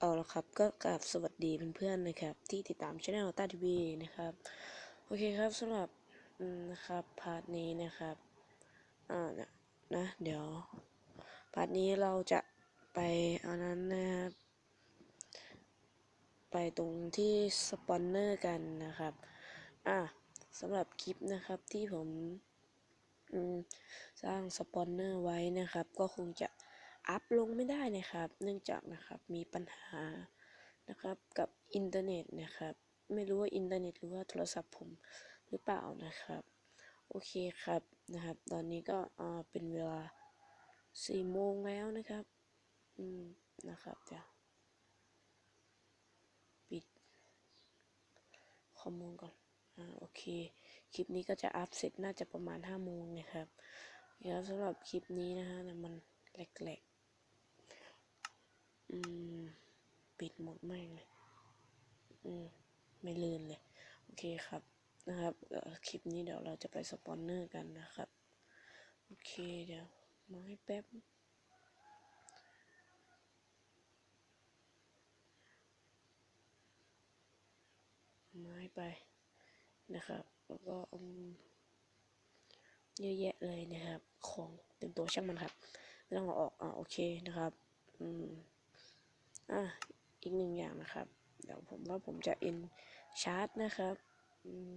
เอาละครับก็กราบสวัสดีเพื่อนๆนะครับ ที่ติดตามช่องต้าทีวีนะครับ โอเคครับสำหรับอืมนะครับพาร์ทนี้นะครับอ่านะนะเดี๋ยวพาร์ทนี้เราจะไปเอานั้นนะครับไปตรงที่สปอนเนอร์กันนะครับอะสำหรับคลิปนะครับที่ผมอืมสร้างสปอนเนอร์ไว้นะครับ ก็คงจะ อัพลงไม่ได้นะครับ เนื่องจากนะครับมีปัญหานะครับกับอินเทอร์เน็ตนะครับ ไม่รู้ว่าอินเทอร์เน็ตหรือว่าโทรศัพท์ผมหรือเปล่านะครับ โอเคครับนะครับ ตอนนี้ก็อ่าเป็นเวลาสี่โมงแล้วนะครับ อืมนะครับเดี๋ยวปิดข้อมูลก่อน อ่า โอเค คลิปนี้ก็จะอัพเสร็จน่าจะประมาณห้าโมงนะครับเดี๋ยวสำหรับคลิปนี้นะฮะมันแหลกๆ อืม ปิดหมดแม่งเลย อืม ไม่ลืนเลย โอเคครับ นะครับ คลิปนี้เดี๋ยวเราจะไปสปอนเนอร์กันนะครับ โอเคเดี๋ยวมาให้แป๊บไม้ไปนะครับ แล้วก็เยอะแยะเลยนะครับ ของเต็มตัวช่างมันครับ ไม่ต้องเอาออก อ่าโอเคนะครับ อืม อะอีกหนึ่งอย่างนะครับ เดี๋ยวผมว่าผมจะอ็นชาร์จนะครับอืม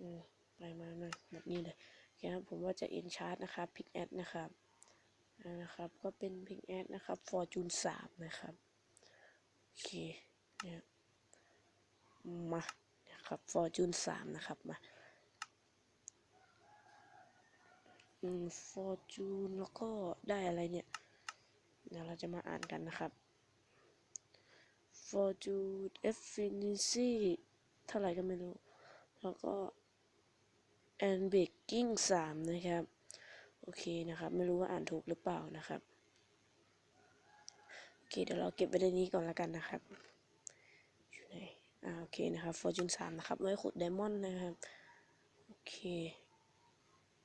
อืมไปมามาหมดนี่เลยโอเคครับผมว่าจะอ็นชาร์จนะครับพิกแอดนะครับนะครับ ก็เป็นพิกแอดนะครับ Fortune 3 นะครับ โอเคเนี่ยมานะครับ Fortune 3 นะครับ มาอืม Fortune แล้วก็ได้อะไรเนี่ย เดี๋ยวเราจะมาอ่านกันนะครับ Fortune Efficiency เท่าไหร่ก็ไม่รู้ แล้วก็ and baking 3นะครับ โอเคนะครับ ไม่รู้ว่าอ่านถูกหรือเปล่านะครับ โอเค เดี๋ยวเราเก็บไว้ในนี้ก่อนแล้วกันนะครับ อยู่ไหน อ่า โอเคนะครับ Fortune 3นะครับ ไว้ขุดไดมอนด์นะครับ โอเค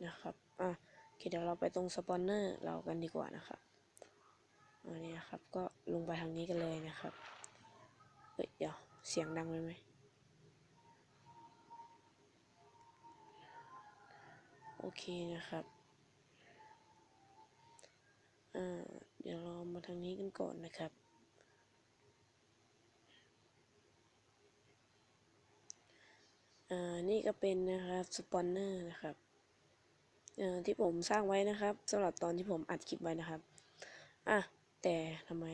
นะครับ อะโอเคเดี๋ยวเราไปตรงสปอนเนอร์เรากันดีกว่านะครับ อันนี้นะครับ ก็ลงไปทางนี้กันเลยนะครับเฮ้ยเดี๋ยวเสียงดังไปไหมโอเคนะครับเดี๋ยวเรามาทางนี้กันก่อนนะครับ อ่า นี่ก็เป็นนะครับสปอนเนอร์นะครับอ่อที่ผมสร้างไว้นะครับสำหรับตอนที่ผมอัดคลิปไว้นะครับ อะ แต่ทำไม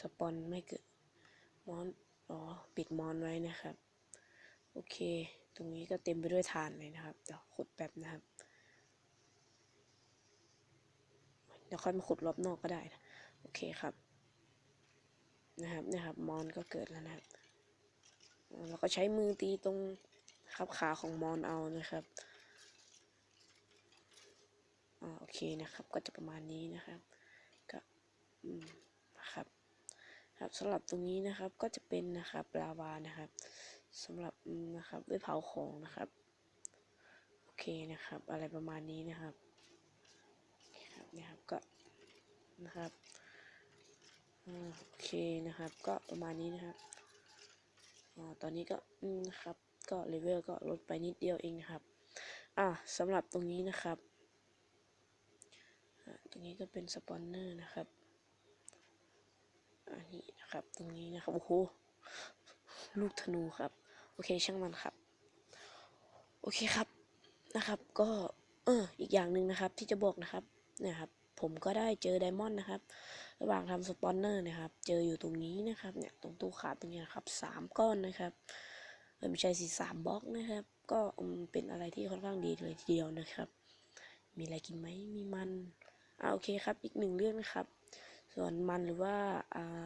สปอนไม่เกิดมอนอ๋อปิดมอนไว้นะครับ โอเค ตรงนี้ก็เต็มไปด้วยฐานเลยนะครับเดี๋ยวขุดแป๊บนะครับเดี๋ยวค่อยมาขุดรอบนอกก็ได้นะโอเคครับ นะครับนะครับมอนก็เกิดแล้วนะครับเราก็ใช้มือตีตรงครับขาของมอนเอานะครับอ่าโอเคนะครับ ก็จะประมาณนี้นะครับ นะครับครับสำหรับตรงนี้นะครับก็จะเป็นนะครับลาวานะครับสำหรับนะครับไว้เผาของนะครับโอเคนะครับ อะไรประมาณนี้นะครับครับนะครับก็นะครับโอเคนะครับ ก็ประมาณนี้นะครับอตอนนี้ก็อืมนะครับก็เลเวลก็ลดไปนิดเดียวเองนะครับอ่าสำหรับตรงนี้นะครับตรงนี้ก็เป็นสปอนเนอร์นะครับ อันนี้นะครับ ตรงนี้นะครับ โอ้โห ลูกธนูครับ โอเค ช่างมันครับ โอเคครับ นะครับ ก็ เออ อีกอย่างหนึ่งนะครับ ที่จะบอกนะครับเนี่ยครับ ผมก็ได้เจอไดมอนด์นะครับ ระหว่างทำสปอนเนอร์นะครับ เจออยู่ตรงนี้นะครับ เนี่ย ตรงตู้ขาตรงนี้นะครับสามก้อนนะครับเออไม่ใช่สิสามบล็อกนะครับ ก็เป็นอะไรที่ค่อนข้างดีเลยทีเดียวนะครับ มีอะไรกินไหมมีมันอ่าโอเคครับ อีกหนึ่งเรื่องนะครับ ส่วนมันหรือว่าอ่า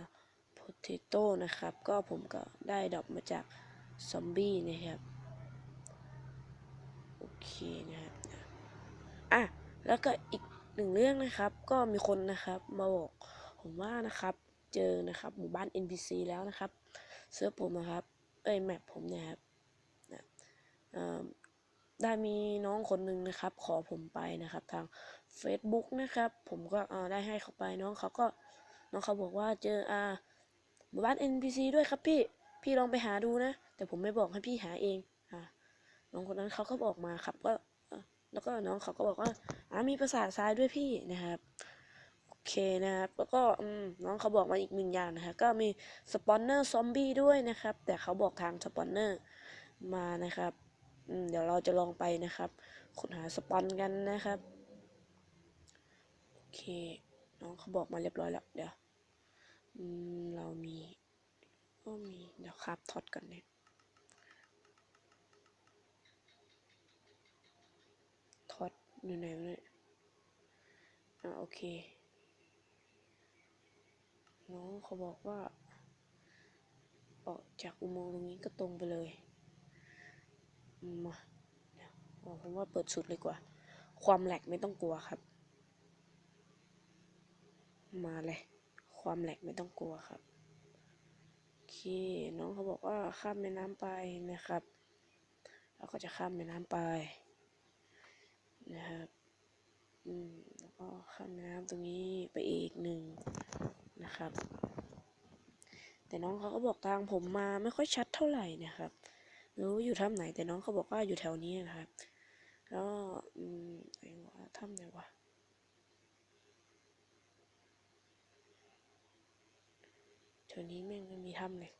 potato นะครับ ก็ผมก็ได้ดรอปมาจากซอมบี้นะครับ โอเคนะครับอะแล้วก็อีกหนึ่งเรื่องนะครับ ก็มีคนนะครับมาบอกผมว่านะครับ เจอนะครับหมู่บ้าน NPC แล้วนะครับเซิร์ฟผมนะครับ เอ้ยแมปผมเนี่ยครับนะ ได้มีน้องคนหนึ่งนะครับ ขอผมไปนะครับ ทาง Facebook นะครับ ผมก็เออได้ให้เขาไปน้องเขาก็น้องเขาบอกว่าเจออ่าหมู่บ้าน NPC ด้วยครับพี่พี่ลองไปหาดูนะ แต่ผมไม่บอกให้พี่หาเองอ่าน้องคนนั้นเขาก็บอกมาครับก็แล้วก็น้องเขาก็บอกว่าอ่ามีปราสาททรายด้วยพี่นะครับโอเคนะครับแล้วก็อืมน้องเขาบอกมาอีกหนึ่งอย่างนะครับก็มีสปอนเนอร์ซอมบี้ด้วยนะครับ แต่เขาบอกทางสปอนเนอร์มานะครับ เดี๋ยวเราจะลองไปนะครับค้นหาสปอนกันนะครับ โอเค น้องเขาบอกมาเรียบร้อยแล้ว เดี๋ยวเรามีก็มีเดี๋ยวครับทอดก่อนเนี่ยทอดอยู่ไหนวะเนี่ยอ่าโอเค น้องเขาบอกว่า ออกจากอุโมงค์ตรงนี้ก็ตรงไปเลย มาเดี๋ยวอ๋อผมว่าเปิดสุดเลยกว่า ความแหลกไม่ต้องกลัวครับ มาเลย ความแหลกไม่ต้องกลัวครับ โอเค น้องเขาบอกว่าข้ามแม่น้ำไปนะครับเราก็จะข้ามแม่น้ำไป นะครับ อืม แล้วก็ข้ามแม่น้ำตรงนี้ไปอีกหนึ่งนะครับ แต่น้องเขาก็บอกทางผมมาไม่ค่อยชัดเท่าไหร่นะครับ รู้อยู่ถ้ำไหน แต่น้องเขาบอกว่าอยู่แถวนี้นะครับ แล้วอืมไหนวะถ้ำไหนวะแถวนี้แม่งไม่มีถ้ำเลย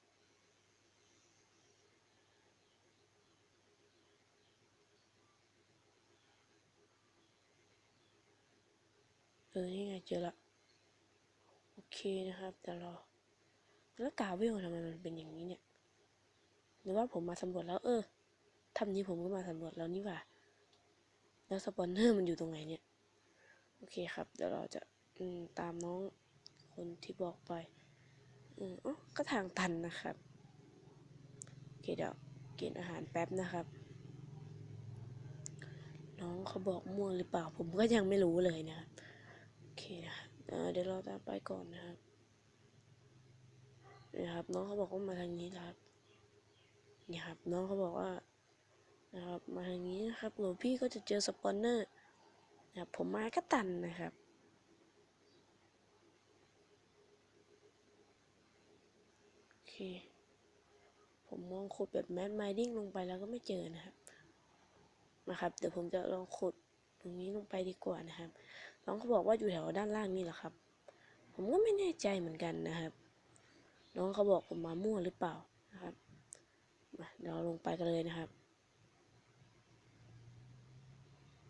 เออนี่ไงเจอละ โอเคนะครับ แต่รอ แล้วกาเวลทำไมมันเป็นอย่างนี้เนี่ย หรือว่าผมมาสำรวจแล้ว เออทำนี้ผมก็มาสำรวจแล้วนี่ว่า แล้วสปอนเนอร์มันอยู่ตรงไหนเนี่ย โอเคครับ เดี๋ยวเราจะอืตามน้องคนที่บอกไปอืมอ๋อก็ทางตันนะครับ โอเคเดี๋ยวกินอาหารแป๊บนะครับ น้องเขาบอกม่วงหรือเปล่า ผมก็ยังไม่รู้เลยนะครับโอเคนะเเดี๋ยวเราตามไปก่อนนะครับนี่ครับ น้องเขาบอกว่ามาทางนี้นะครับ นี่ครับน้องเขาบอกว่านะครับมาทางนี้นะครับหลวงพี่ก็จะเจอสปอนเนอร์นะครับผมมาก็ตันนะครับโอเคผมมองขุดแบบแมสไมดิ้งลงไปแล้วก็ไม่เจอนะครับนะครับเดี๋ยวผมจะลองขุดตรงนี้ลงไปดีกว่านะครับน้องเขาบอกว่าอยู่แถวด้านล่างนี่แหละครับ ผมก็ไม่แน่ใจเหมือนกันนะครับ น้องเขาบอกผมมามั่วหรือเปล่านะครับ เดี๋ยวเราลงไปกันเลยนะครับ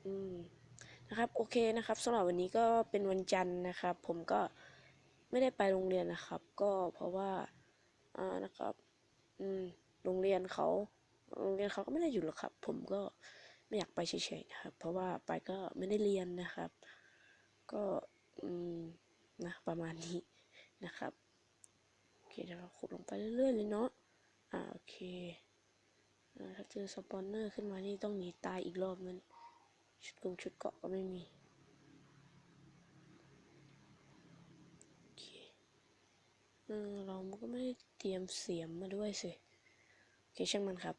อืมนะครับ โอเคนะครับสำหรับวันนี้ก็เป็นวันจันทร์นะครับ ผมก็ไม่ได้ไปโรงเรียนนะครับ ก็เพราะว่าอ่านะครับ อืมโรงเรียนเขาโรงเรียนเขาก็ไม่ได้หยุดหรอกครับ ผมก็ไม่อยากไปเฉยๆนะครับ เพราะว่าไปก็ไม่ได้เรียนนะครับ ก็อืมนะประมาณนี้นะครับโอเคเดี๋ยวเราขุดลงไปเรื่อยๆเลยเนาะ อ่าโอเคอถ้าเจอสปอนเนอร์ขึ้นมานี่ต้องหนีตายอีกรอบนึงชุดกงชุดเกาะก็ไม่มีโอเคเออเราก็ไม่ได้เตรียมเสียมมาด้วยสิโอเคช่างมันครับ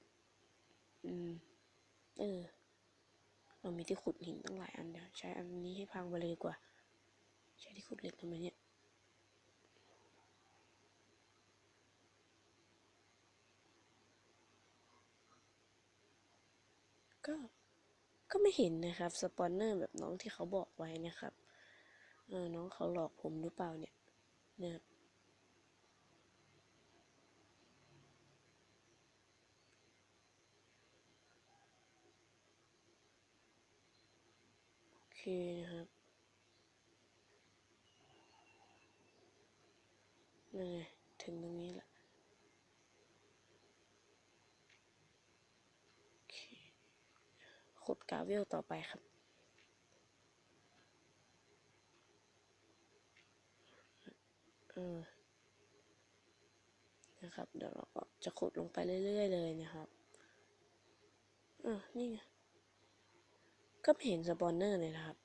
อืม เออ เรามีที่ขุดหินตั้งหลายอันเดี๋ยวใช้อันนี้ให้พังไปเลยดีกว่า ใช้ที่ขุดเหล็กทำไมเนี่ย ก็ก็ไม่เห็นนะครับสปอนเนอร์แบบน้องที่เขาบอกไว้นะครับเออน้องเขาหลอกผมหรือเปล่าเนี่ยเนี่ยครับโอเคนะครับนั่นไงถึงตรงนี้ละโอเคขุ ดกาเวลต่อไปครับ เออ นะครับ เดี๋ยวเราก็จะขุดลงไปเรื่อยๆเลยนะครับเออนี่ไง ก็ไม่เห็นสปอนเนอร์เลยนะครับ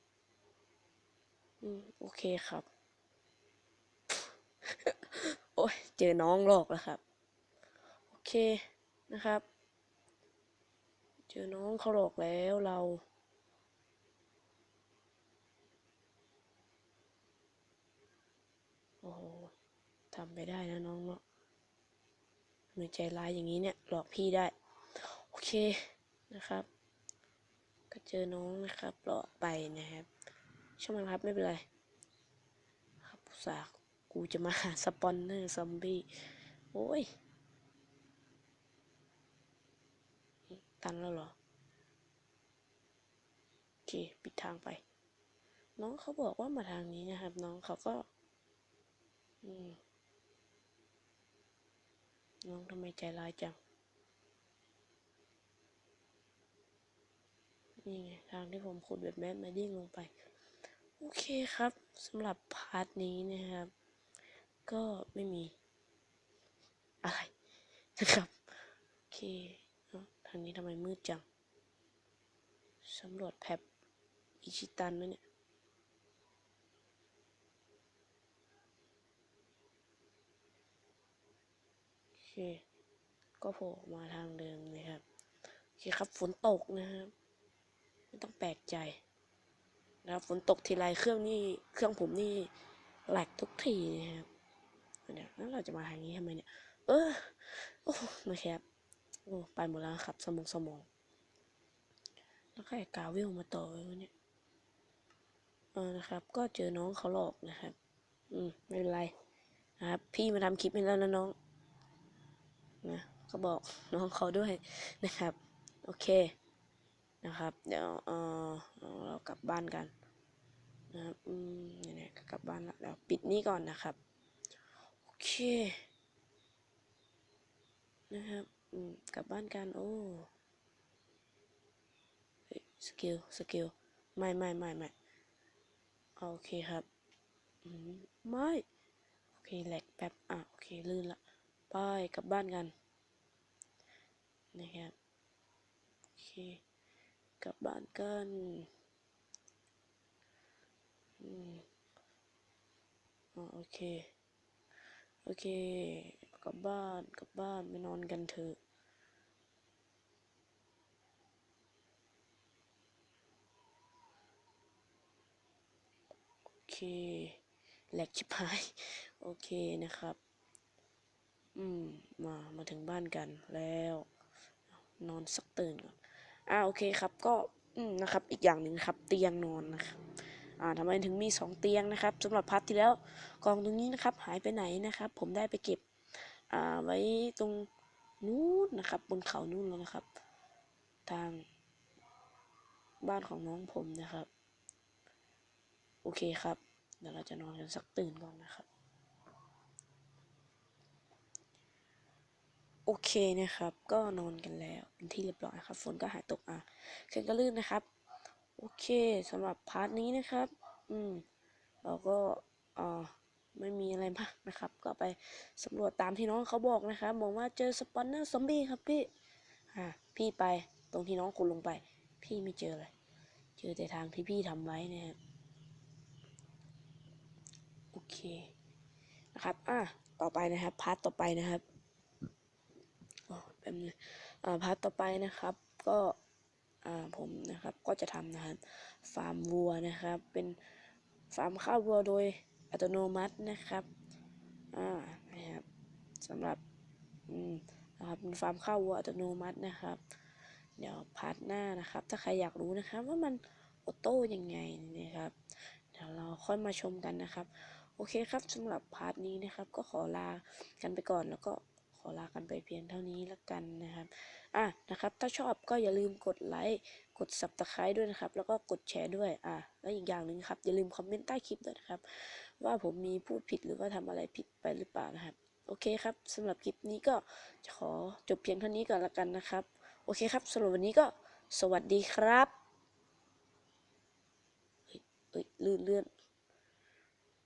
อืม โอเคครับ โอ้ย เจอน้องหลอกแล้วครับ โอเคนะครับ จอน้องเขาหลอกแล้วเรา โอ้โหทำไปได้นะน้องเนาะทำไมใจร้ายอย่างนี้เนี่ย หลอกพี่ได้ โอเคนะครับ ก็เจอน้องนะครับหลอกไปนะครับช่างมันครับไม่เป็นไร ครับสากูจะมาหาสปอนเนอร์ซอมบี้ โอ้ย ตันแล้วเหรอ โอเค ปิดทางไป น้องเขาบอกว่ามาทางนี้นะครับ น้องเขาก็ อืม น้องทำไมใจร้ายจัง นี่ไง ทางที่ผมขุดแบบแมสมาดิ้งลงไป โอเคครับสำหรับพาร์ทนี้นะครับ ก็ไม่มี อะไรนะครับ โอเคางนี้ทำไมมืดจัง สำรวจแพบอิชิตันไหมเนี่ย โอเค ก็โผล่มาทางเดิมนะครับ โอเคครับ ฝนตกนะครับ ไม่ต้องแปลกใจนะครับ ฝนตกทีไรเครื่องนี่ เครื่องผมนี่แหลกทุกทีนะครับเดี๋ยวแล้วเราจะมาทางนี้ทำไมเนี่ย เออ โอ้นะครับ โอ้ไปหมดแล้วครับ สมองสมอง แล้วก็ไอ้กาวิลมาต่อไว้เนี่ยเออนะครับ ก็เจอน้องเขาหลอกนะครับ อืมไม่เป็นไรนะครับ พี่มาทำคลิปให้แล้วนะน้องนะก็บอกน้องเขาด้วยนะครับ โอเคนะครับ เดี๋ยวเออเรากลับบ้านกันนะครับอืมเนี่ยก็กลับบ้านและเดี๋ยวปิดนี้ก่อนนะครับ โอเคนะครับ กลับบ้านกันโอ้ยสกิลสกิลไม่ไม่ไม่ไม่โอเคครับอืมไม่โอเคแหลกแป๊บอะโอเคลื่นละไปกลับบ้านกันนะครับโอเคกลับบ้านกันอืมอ๋อโอเคโอเคกลับบ้านกลับบ้านไปนอนกันเถอะ เคแหลกชิบหาย โอเคนะครับ อืม มา มาถึงบ้านกันแล้ว นอนสักตื่นก่อนอ่าโอเคครับ ก็ อืม นะครับ อีกอย่างหนึ่งครับ เตียงนอนนะครับ อ่าทำไมถึงมีสองเตียงนะครับสำหรับพัทที่แล้ว กองตรงนี้นะครับ หายไปไหนนะครับ ผมได้ไปเก็บ อ่า ไว้ตรงนู้นนะครับ บนเขานู้นแล้วนะครับ ทาง บ้านของน้องผมนะครับ โอเคครับ เดี๋ยวเราจะนอนกันสักตื่นก่อนนะครับ โอเคนะครับ ก็นอนกันแล้วเป็นที่เรียบร้อยครับฝนก็หายตกอะเครื่องก็ลื่นนะครับ โอเคสำหรับพาร์ทนี้นะครับ อืมเราก็อ่าไม่มีอะไรมากนะครับ ก็ไปสำรวจตามที่น้องเขาบอกนะครับบอกว่าเจอสปอนเนอร์ซอมบี้ครับพี่อ่าพี่ไปตรงที่น้องคุณลงไป พี่ไม่เจอเลย เจอแต่ทางที่พี่ทำไว้นะครับ โอเคนะครับ อะ ต่อไปนะครับ พาร์ทต่อไปนะครับอ๋อแป๊บนึงอ่าพาร์ทต่อไปนะครับ ก็อ่าผมนะครับ ก็จะทำนะครับ ฟาร์มวัวนะครับ เป็นฟาร์มข้าววัวโดยอัตโนมัตินะครับ อ่า นะครับสำหรับ อืม นะครับเป็นฟาร์มข้าววัวอัตโนมัตินะครับ เดี๋ยวพาร์ทหน้านะครับ ถ้าใครอยากรู้นะครับว่ามันออโต้ยังไงนะครับ เดี๋ยวเราค่อยมาชมกันนะครับ โอเคครับสำหรับพาร์ทนี้นะครับ ก็ขอลากันไปก่อนแล้วก็ขอลากันไปเพียงเท่านี้แล้วกันนะครับ อะนะครับ ถ้าชอบก็อย่าลืมกดไลค์กด subscribe ด้วยนะครับ แล้วก็กดแชร์ด้วย อะแล้วอีกอย่างหนึ่งครับ อย่าลืมคอมเมนต์ใต้คลิปด้วยนะครับ ว่าผมมีพูดผิดหรือว่าทำอะไรผิดไปหรือเปล่านะครับ โอเคครับสำหรับคลิปนี้ก็จะขอจบเพียงเท่านี้ก่อนละกันนะครับ โอเคครับสำหรับวันนี้ก็สวัสดีครับเอ้ยเอ้ยลื่นเลื่อน